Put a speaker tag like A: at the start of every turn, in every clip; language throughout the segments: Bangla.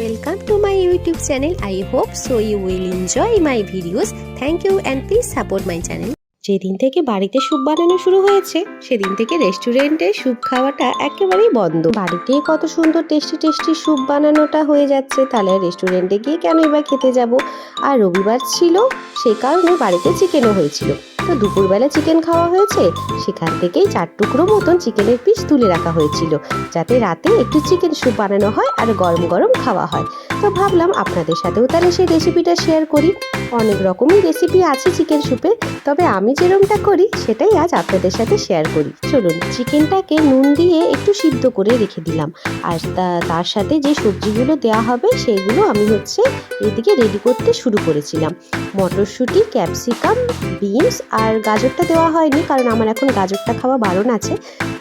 A: Welcome to my YouTube channel. I hope so you will enjoy my videos. Thank you and please support my channel. যেদিন থেকে বাড়িতে স্যুপ বানানো শুরু হয়েছে, সেদিন থেকে রেস্টুরেন্টে স্যুপ খাওয়াটা একেবারেই বন্ধ। বাড়িতে কত সুন্দর টেস্টি টেস্টি স্যুপ বানানোটা হয়ে যাচ্ছে, তাহলে রেস্টুরেন্টে গিয়ে কেনই বা খেতে যাব? আর রবিবার ছিল, সে কারণে বাড়িতে চিকেনও হয়েছিল। তো দুপুরবেলা চিকেন খাওয়া হয়েছে, সেখান থেকেই চার টুকরো মতন চিকেনের পিস তুলে রাখা হয়েছিল, যাতে রাতে একটু চিকেন স্যুপ বানানো হয় আর গরম গরম খাওয়া হয়। তো ভাবলাম আপনাদের সাথেও তাহলে সেই রেসিপিটা শেয়ার করি। অনেক রকমই রেসিপি আছে চিকেন স্যুপের তবে আমি যেরমটা করি সেটাই আজ আপনাদের সাথে শেয়ার করি। চলুন চিকেনটাকে নুন দিয়ে একটু সিদ্ধ করে রেখে দিলাম। আর তার সাথে যে সবজিগুলো দেওয়া হবে সেগুলো আমি হচ্ছে এদিকে রেডি করতে শুরু করেছিলাম। মটরশুঁটি ক্যাপসিকাম বিনস আর গাজরটা দেওয়া হয়নি, কারণ আমার এখন গাজরটা খাওয়া বারণ আছে।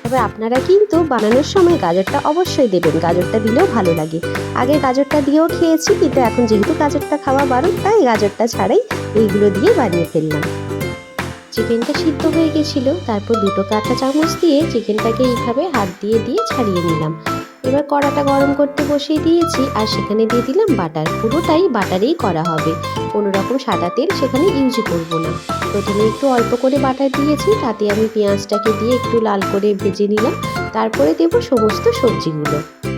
A: তবে আপনারা কিন্তু বানানোর সময় গাজরটা অবশ্যই দেবেন। গাজরটা দিলেও ভালো লাগে। আগে গাজরটা দিয়েও খেয়েছি, কিন্তু এখন যেহেতু গাজরটা খাওয়া বারণ, তাই গাজরটা ছাড়াই এইগুলো দিয়ে বানিয়ে ফেললাম। চিকেনটা সিদ্ধ হয়ে গেছিল, তারপর দুটো কাঁটা চামচ দিয়ে চিকেনটাকে এইভাবে হাত দিয়ে দিয়ে ছাড়িয়ে নিলাম। এবার কড়াটা গরম করতে বসিয়ে দিয়েছি আর সেখানে দিয়ে দিলাম বাটার। পুরোটাই বাটারেই করা হবে। কোনো রকম সাদা তেল সেখানে ইউজ করব না। প্রথমে একটু অল্প করে বাটার দিয়েছি, তাতে আমি পেঁয়াজটাকে দিয়ে একটু লাল করে ভেজে নিলাম। তারপরে দেব সমস্ত সবজিগুলো।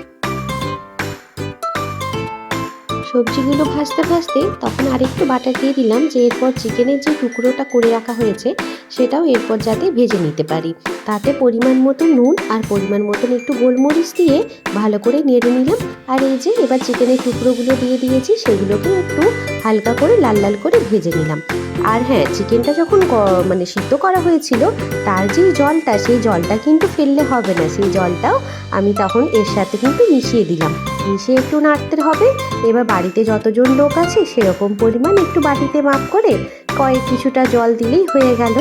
A: সবজিগুলো ভাজতে ভাজতে তখন আরেকটু বাটার দিয়ে দিলাম যে এরপর চিকেনের যে টুকরোটা করে রাখা হয়েছে, সেটাও এরপর যাতে ভেজে নিতে পারি। তাতে পরিমাণ মতো নুন আর পরিমাণ মতন একটু গোলমরিচ দিয়ে ভালো করে নেড়ে নিলাম। আর এই যে এবার চিকেনের টুকরোগুলো দিয়ে দিয়েছি, সেগুলোকে একটু হালকা করে লাল লাল করে ভেজে নিলাম। আর হ্যাঁ চিকেনটা যখন মানে সিদ্ধ করা হয়েছিল, তার যে জলটা, সেই জলটা কিন্তু ফেললে হবে না। সেই জলটাও আমি তখন এর সাথে কিন্তু মিশিয়ে দিলাম। মিশিয়ে একটু নাড়তে হবে। এবার বাড়িতে যতজন লোক আছে, সেরকম পরিমাণ একটু বাটিতে মাপ করে কয়েক কিছুটা জল দিলেই হয়ে গেল।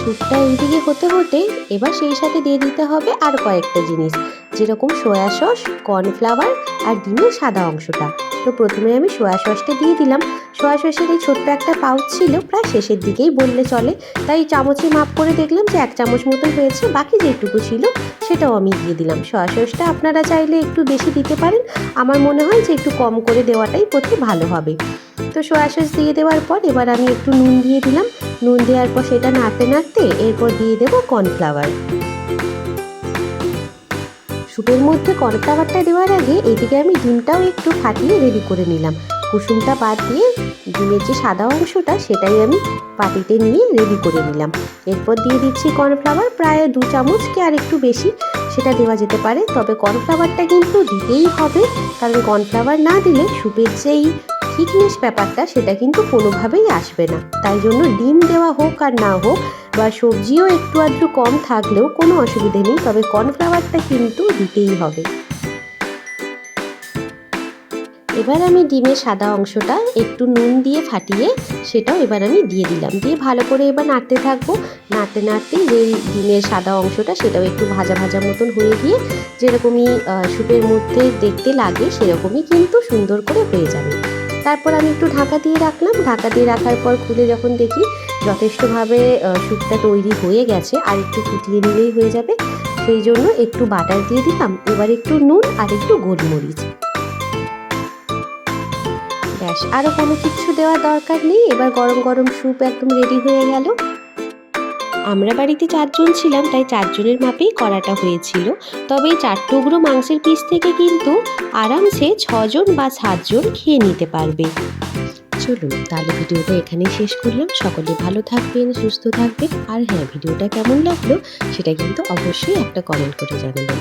A: স্যুপটা এইদিকে হতে হতে এবার সেই সাথে দিয়ে দিতে হবে আর কয়েকটা জিনিস। যেরকম সয়া সস, কর্নফ্লাওয়ার আর ডিমের সাদা অংশটা। তো প্রথমে আমি সয়া সসটা দিয়ে দিলাম। সয়া সসের এই ছোট্ট একটা পাউচ ছিল, প্রায় শেষের দিকেই বললে চলে। তাই চামচে মাপ করে দেখলাম যে এক চামচ মতো হয়েছে, বাকি যেটুকু ছিল সেটাও আমি দিয়ে দিলাম। সয়া সসটা আপনারা চাইলে একটু বেশি দিতে পারেন। আমার মনে হয় যে একটু কম করে দেওয়াটাই প্রতি ভালো হবে। তো সয়া সস দিয়ে দেওয়ার পর এবার আমি একটু নুন দিয়ে দিলাম। নুন দেওয়ার পর সেটা নাড়তে নাড়তে এরপর দিয়ে দেবো কর্নফ্লাওয়ার। স্যুপের মধ্যে কর্নফ্লাওয়ারটা দেওয়ার আগে এদিকে আমি ডিমটাও একটু ফাটিয়ে রেডি করে নিলাম। কুসুমটা বাদ দিয়ে ডিমের যে সাদা অংশটা, সেটাই আমি পাটিতে নিয়ে রেডি করে নিলাম। এরপর দিয়ে দিচ্ছি কর্নফ্লাওয়ার, প্রায় দু চামচ কি আর একটু বেশি, সেটা দেওয়া যেতে পারে। তবে কর্নফ্লাওয়ারটা কিন্তু দিতেই হবে, কারণ কর্নফ্লাওয়ার না দিলে সুপের যেই থিকনেস ব্যাপারটা সেটা কিন্তু কোনোভাবেই আসবে না। তাই জন্য ডিম দেওয়া হোক আর না হোক বা সবজিও একটু আধটু কম থাকলেও কোনো অসুবিধে নেই, তবে কর্নফ্লাওয়ারটা কিন্তু দিতেই হবে। এবার আমি ডিমের সাদা অংশটা একটু নুন দিয়ে ফাটিয়ে সেটাও এবার আমি দিয়ে দিলাম। দিয়ে ভালো করে এবার নাড়তে থাকব। নাড়তে নাড়তে যেই ডিমের সাদা অংশটা সেটাও একটু ভাজা ভাজা মতন হয়ে গিয়ে যেরকমই স্যুপের মধ্যে দেখতে লাগে সেরকমই কিন্তু সুন্দর করে হয়ে যাবে। তারপর আমি একটু ঢাকা দিয়ে রাখলাম। ঢাকা দিয়ে রাখার পর খুলে যখন দেখি, যথেষ্টভাবে স্যুপটা তৈরি হয়ে গেছে আর একটু ফুটিয়ে নিলেই হয়ে যাবে। সেই জন্য একটু বাটার দিয়ে দিলাম। এবার একটু নুন আর একটু গোলমরিচ। ব্যাস আরও কোনো কিছু দেওয়ার দরকার নেই। এবার গরম গরম স্যুপ একদম রেডি হয়ে গেল। আমরা বাড়িতে চারজন ছিলাম, তাই চারজনের মাপেই করাটা হয়েছিল। তবে চার টুকরো মাংসের পিস থেকে কিন্তু আরামসে ছজন বা সাতজন খেয়ে নিতে পারবে। চলুন, তাহলে ভিডিওটা এখানেই শেষ করলাম। সকলে ভালো থাকবেন, সুস্থ থাকবেন। আর হ্যাঁ ভিডিওটা কেমন লাগল সেটা কিন্তু অবশ্যই একটা কমেন্ট করে জানাবেন।